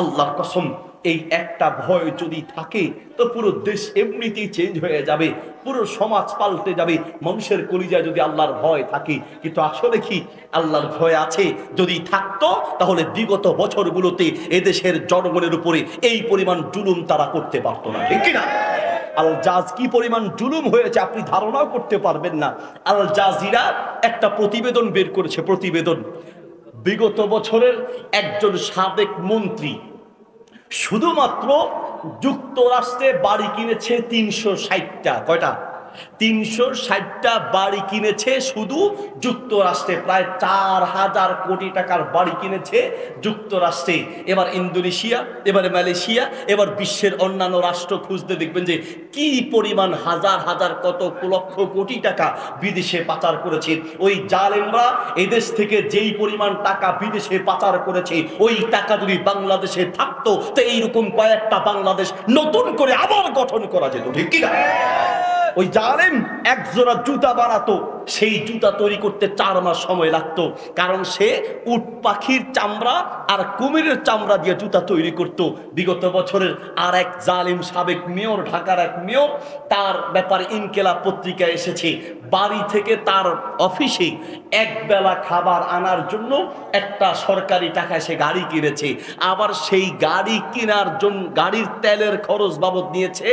আল্লাহর কসম, এই একটা ভয় যদি থাকে, তো পুরো দেশ এমনিতেই চেঞ্জ হয়ে যাবে, পুরো সমাজ পাল্টে যাবে, মানুষের কলিজায় যদি আল্লাহর ভয় থাকে। কিন্তু আসলে কি, আল্লাহর ভয় আছে, যদি থাকতো, তাহলে বিগত বছরগুলোতে এদেশের জনগণের উপরে এই পরিমাণ জুলুম তারা করতে পারতো না, ঠিক কিনা? আল জাজ কি পরিমাণ জুলুম হয়েছে আপনি ধারণাও করতে পারবেন না। আল জাজিরা একটা প্রতিবেদন বের করেছে, প্রতিবেদন। বিগত বছরের একজন সাবেক মন্ত্রী শুধুমাত্র যুক্তরাষ্ট্রে বাড়ি কিনেছে তিনশো ষাটটা কয়টা? তিনশো ষাটটা বাড়ি কিনেছে শুধু যুক্তরাষ্ট্রে, প্রায় চার হাজার কোটি টাকার বাড়ি কিনেছে যুক্তরাষ্ট্রে। এবার ইন্দোনেশিয়া, এবার মালয়েশিয়া, এবার বিশ্বের অন্যান্য রাষ্ট্র খুঁজতে দেখবেন যে কি পরিমাণ হাজার হাজার কত লক্ষ কোটি টাকা বিদেশে পাচার করেছে। ওই জালেমরা এদেশ থেকে যেই পরিমাণ টাকা বিদেশে পাচার করেছে, ওই টাকা যদি বাংলাদেশে থাকতো, তো এইরকম কয়েকটা বাংলাদেশ নতুন করে আবার গঠন করা যেত, ঠিক কিনা? ওই জালেম এক জোড়া জুতা বানাতো। সেই জুতা তৈরি করতে চার মাস সময় লাগতো। কারণ সে উট, পাখির চামড়া আর কুমিরের চামড়া দিয়ে জুতা তৈরি করত। বিগত বছরের আর এক জালিম সাবেক মেয়র, ঢাকার এক মেয়র, তার ব্যাপারে ইনকেলা পত্রিকায় এসেছে। বাড়ি থেকে তার অফিসে এক বেলা খাবার আনার জন্য একটা সরকারি টাকায় সে গাড়ি কিনেছে। আবার সেই গাড়ি কেনার জন্য গাড়ির তেলের খরচ বাবদ নিয়েছে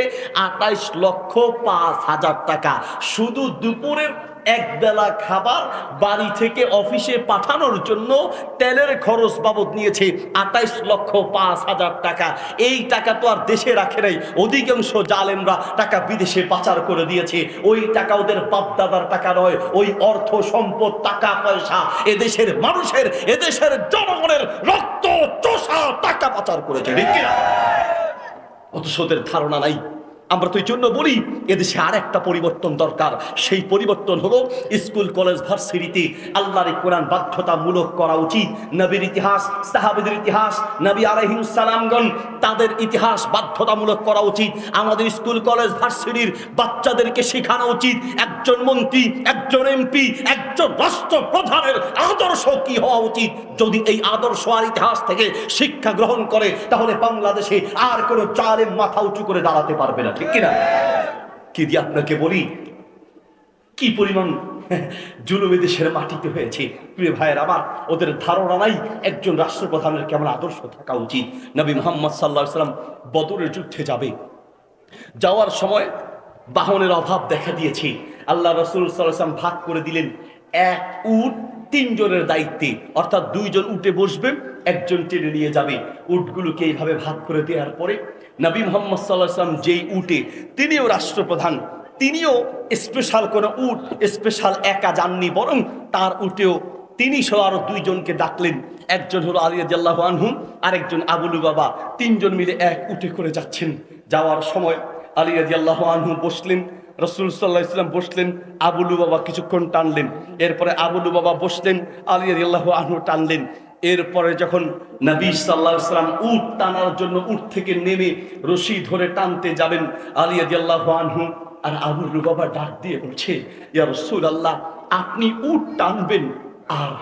আঠাইশ লক্ষ পাঁচ হাজার টাকা। শুধু দুপুরের এক বেলা খাবার বাড়ি থেকে অফিসে পাঠানোর জন্য তেলের খরচ বাবদ নিয়েছে আঠাইশ লক্ষ পাঁচ হাজার টাকা। এই টাকা তো আর দেশে রাখে নাই। অধিকাংশ জালেমরা টাকা বিদেশে পাচার করে দিয়েছে। ওই টাকা ওদের বাপদাদার টাকা নয়, ওই অর্থ সম্পদ, টাকা পয়সা। এদেশের মানুষের, এদেশের জনগণের রক্ত চোষা টাকা পাচার করেছে অথচ ওদের ধারণা নাই। আমরা তো এই জন্য বলি, এদেশে আর একটা পরিবর্তন দরকার। সেই পরিবর্তন হলো স্কুল, কলেজ, ভার্সিটিতে আল্লাহর কোরআন বাধ্যতামূলক করা উচিত। নবীর ইতিহাস, সাহাবেদের ইতিহাস, নবী আলহিমসালামগণ তাদের ইতিহাস বাধ্যতামূলক করা উচিত। আমাদের স্কুল, কলেজ, ভার্সিটির বাচ্চাদেরকে শেখানো উচিত। একজন মন্ত্রী, একজন এমপি, একজন রাষ্ট্রপ্রধানের আদর্শ কি হওয়া উচিত? যদি এই আদর্শ আর ইতিহাস থেকে শিক্ষা গ্রহণ করে, তাহলে বাংলাদেশে আর কোনো জালেম মাথা উঁচু করে দাঁড়াতে পারবে না। ঠিক কিনা? কি দিয়ে আপনাকে বলি? কি পরিমাণ জুলুমে দেশের মাটিতে হয়েছে? প্রিয় ভাইয়ের আমার, ওদের ধারণা নাই একজন রাষ্ট্রপ্রধানের কেমন আদর্শ থাকা উচিত? নবী মোহাম্মদ সাল্লাহ সাল্লাম বদরের যুদ্ধে যাবে। যাওয়ার সময় বাহনের অভাব দেখা দিয়েছে। আল্লাহ রসুল সাল্লাম ভাগ করে দিলেন এক উট তিনজনের দায়িত্বে, অর্থাৎ দুইজন উঠে বসবে, একজন টেনে নিয়ে যাবে। উটগুলোকে এইভাবে ভাগ করে দেওয়ার পরে নবী মোহাম্মদ সাল্লাহ সাল্লাম যেই উটে, তিনিও রাষ্ট্রপ্রধান, তিনিও স্পেশাল কোনো উট স্পেশাল একা যাননি, বরং তার উটেও তিনি সহ আরও দুইজনকে ডাকলেন। একজন হলো আলী রাজিয়াল্লাহ আনহু, আরেকজন আবুলু বাবা তিনজন মিলে এক উঠে করে যাচ্ছেন। যাওয়ার সময় আলী রাজিয়াল্লাহ আনহু বসলেন রসুল সাল্লাহ ইসলাম বসলেন আবুলু বাবা কিছুক্ষণ টানলেন। এরপরে আবুলু বাবা বসলেন, আলী রাজিয়াল্লাহ আনহু টানলেন। এরপরে যখন নবী সাল্লাহ ইসলাম উট টানার জন্য উট থেকে নেমে রশি ধরে টানতে যাবেন, আলী রাজিয়াল্লাহ আনহু আর আবুলু বাবা ডাক দিয়ে বলছে, ইয়া রসুল আল্লাহ আপনি উট টানবেন, আর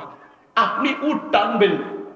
আপনি উট টানবেন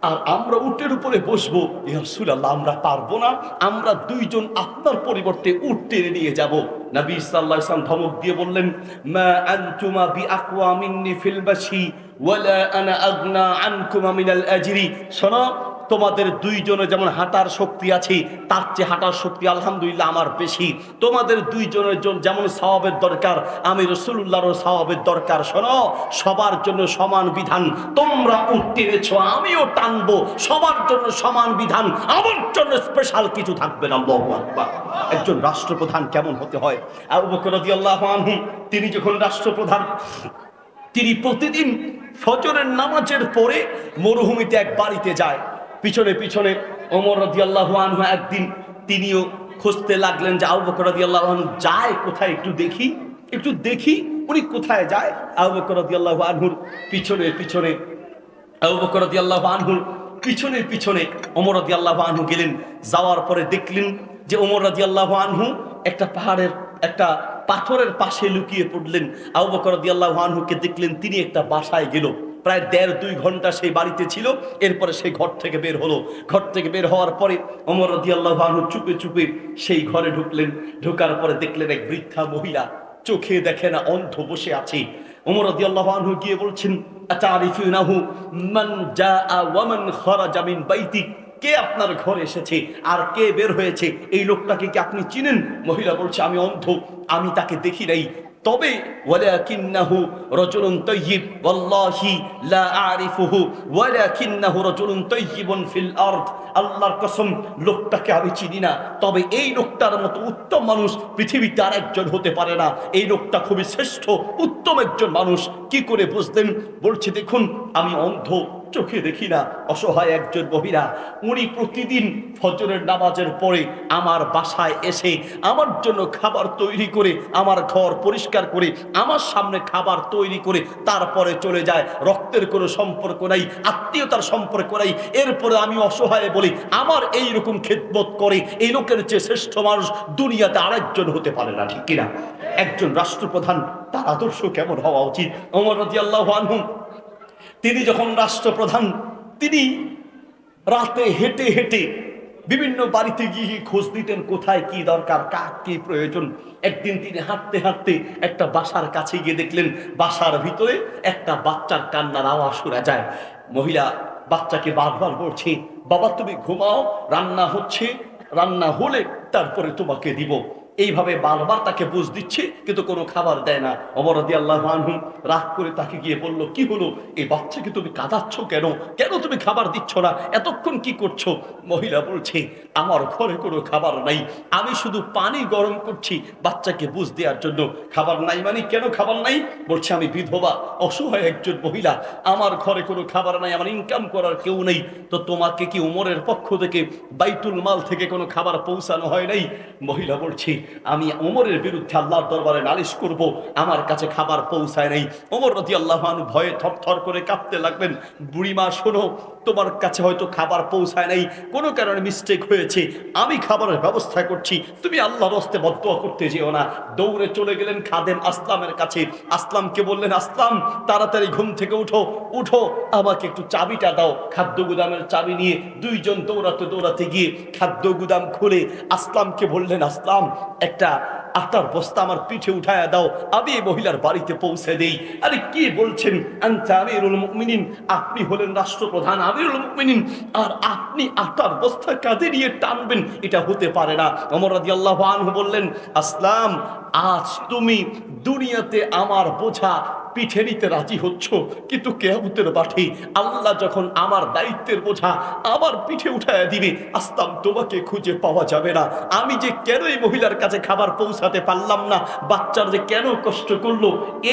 আর আমরা উটের উপরে বসবো ইয়ারসুল আল্লাহ আমরা পারব না, আমরা দুইজন আপনার পরিবর্তে উট টেনে নিয়ে যাব। নবী সাল্লাহ ইসলাম ধমক দিয়ে বললেন, মা আনতুমা বি আকওয়া মিন্নি ফিল বাশি, ওয়ালা আনা আগনা আনকুমা মিনাল আজরি। শোনো তোমাদের দুইজনে যেমন হাঁটার শক্তি আছে, তার চেয়ে হাঁটার শক্তি আলহামদুলিল্লাহ আমার বেশি। তোমাদের দুইজনের জন্য যেমন স্বভাবের দরকার, আমি রসুল্লাহর স্বভাবের দরকার। শোনো, সবার জন্য সমান বিধান, তোমরা উঠতেছ আমিও টানবো। সবার জন্য সমান বিধান, আমার জন্য স্পেশাল কিছু থাকবে না। একজন রাষ্ট্রপ্রধান কেমন হতে হয়? আবু বকর রাদিয়াল্লাহু তিনি যখন রাষ্ট্রপ্রধান, তিনি প্রতিদিন ফজরের নামাজের পরে মরুভূমিতে এক বাড়িতে যায়। পিছনে পিছনে ওমর রাদিয়াল্লাহু আনহু একদিন তিনিও খুঁজতে লাগলেন যে আবু বকর রাদিয়াল্লাহু আনহু যায় কোথায়? একটু দেখি একটু দেখি উনি কোথায় যায়? আউ বকর রাদিয়াল্লাহু আনহুর পিছনে পিছনে, আবু বকর রাদিয়াল্লাহু আনহুর পিছনে পিছনে ওমর রাদিয়াল্লাহু আনহু গেলেন। যাওয়ার পরে দেখলেন যে ওমর রাদিয়াল্লাহু আনহু একটা পাহাড়ের, একটা পাথরের পাশে লুকিয়ে পড়লেন। আউ বকর রাদিয়াল্লাহু আনহুকে দেখলেন, তিনি একটা বাসায় গেল। প্রায় দেড় দুই ঘণ্টা সেই বাড়িতে ছিল। এরপরে সেই ঘর থেকে বের হলো। ঘর থেকে বের হওয়ার পরে অমর রদিয়াল্লাহ চুপে চুপে সেই ঘরে ঢুকলেন। ঢোকার পরে দেখলেন এক বৃদ্ধা মহিলা চোখে দেখে না, অন্ধ বসে আছে। ওমর রাদিয়াল্লাহু আনহু গিয়ে বলছেন কে আপনার ঘরে এসেছে আর কে বের হয়েছে? এই লোকটাকে কি আপনি চিনেন? মহিলা বলছে, আমি অন্ধ, আমি তাকে দেখি নাই। তবে লা আরিফুহু আল্লাহর কসম, লোকটাকে আমি চিনি না। তবে এই লোকটার মতো উত্তম মানুষ পৃথিবীতে আর একজন হতে পারে না। এই লোকটা খুবই শ্রেষ্ঠ, উত্তম একজন মানুষ। কি করে বুঝলেন? বলছে, দেখুন, আমি অন্ধ চোখে দেখি না, অসহায় একজন মহিলা। উনি প্রতিদিন ফজরের নামাজের পরে আমার বাসায় এসে আমার জন্য খাবার তৈরি করে, আমার ঘর পরিষ্কার করে, আমার সামনে খাবার তৈরি করে, তারপরে চলে যায়। রক্তের কোনো সম্পর্ক নাই, আত্মীয়তার সম্পর্ক নাই। এরপরে আমি অসহায় বলি, আমার এই রকম খেদমত করে এই লোকের চেয়ে শ্রেষ্ঠ মানুষ দুনিয়াতে আরেকজন হতে পারে না, ঠিক কিনা? একজন রাষ্ট্রপ্রধান, তার আদর্শ কেমন হওয়া উচিত? অমর আল্লাহ আনহুম তিনি যখন রাষ্ট্রপ্রধান, তিনি রাতে হেঁটে হেঁটে বিভিন্ন বাড়িতে গিয়ে খোঁজ দিতেন কোথায় কি দরকার, কার কি প্রয়োজন। একদিন তিনি হাঁটতে হাঁটতে একটা বাসার কাছে গিয়ে দেখলেন, বাসার ভিতরে একটা বাচ্চার কান্নার আওয়াজ শোনা যায়। মহিলা বাচ্চাকে বারবার বলছে, বাবা, তুমি ঘুমাও, রান্না হচ্ছে, রান্না হলে তারপরে তোমাকে দিব। এইভাবে বারবার তাকে বুঝ দিচ্ছে, কিন্তু কোনো খাবার দেয় না। অমরদি আল্লাহ আনহু রাগ করে তাকে গিয়ে বলল, কি হলো? এই বাচ্চাকে তুমি কাঁদাচ্ছ কেন? কেন তুমি খাবার দিচ্ছ না? এতক্ষণ কি করছ? মহিলা বলছে, আমার ঘরে কোনো খাবার নাই। আমি শুধু পানি গরম করছি বাচ্চাকে বুঝ দেওয়ার জন্য। খাবার নাই মানে কেন খাবার নাই? বলছে, আমি বিধবা, অসহায় একজন মহিলা। আমার ঘরে কোনো খাবার নাই, আমার ইনকাম করার কেউ নেই। তো তোমাকে কি উমরের পক্ষ থেকে বাইতুল মাল থেকে কোনো খাবার পৌঁছানো হয় নাই। মহিলা বলছি, আমি ওমরের বিরুদ্ধে আল্লাহর দরবারে নালিশ করব, আমার কাছে খাবার পৌঁছায় নাই। ওমর রতি আল্লাহ ভয়ে থর থর করে কাঁপতে লাগলেন। বুড়িমা শোনো, তোমার কাছে হয়তো খাবার পৌঁছায় নাই। কোনো কারণে মিস্টেক হয়েছে। আমি খাবারের ব্যবস্থা করছি। তুমি আল্লাহর হস্তে বদয়া করতে যেও না। দৌড়ে চলে গেলেন খাদেম আসলামের কাছে। আসলামকে বললেন, আসলাম, তাড়াতাড়ি ঘুম থেকে উঠো। উঠো, আমাকে একটু চাবিটা দাও। খাদ্য গুদামের চাবি নিয়ে দুইজন দৌড়াতে দৌড়াতে গিয়ে খাদ্য গুদাম খুলে আসলামকে বললেন, আসলাম, একটা আটার বস্তা আমার পিঠে উঠায়া দাও, আমি এই মহিলার বাড়িতে পৌঁছে দেই। আরে কি বলছেন? আপনি হলেন রাষ্ট্রপ্রধান আমিরুল মুমিনিন, আর আপনি আটার বস্তা কাঁধে নিয়ে টানবেন, এটা হতে পারে না। অমর রাদিয়াল্লাহু আনহু বললেন, আসলাম, আজ তুমি দুনিয়াতে আমার বোঝা পিঠে নিতে রাজি হচ্ছ? কিন্তু কেয়ামতের মাঠে আল্লাহ যখন আমার দায়িত্বের বোঝা আমার পিঠে উঠায় দিবে, আসতাম, তোমাকে খুঁজে পাওয়া যাবে না। আমি যে কেন এই মহিলার কাছে খাবার পৌঁছাতে পারলাম না, বাচ্চার যে কেন কষ্ট করল,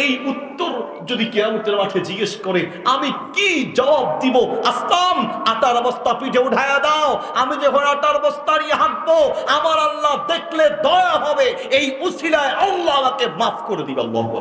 এই উত্তর যদি কেয়ামতের মাঠে জিজ্ঞেস করে, আমি কি জবাব দিব? আসতাম, আটার বস্তা পিঠে উঠায়া দাও। আমি যখন আটার বস্তা নিয়ে হাঁটবো আমার আল্লাহ দেখলে দয়া হবে। এই উসিলায় আল্লাহ আমাকে মাফ করে দিবে, আল্লাহু।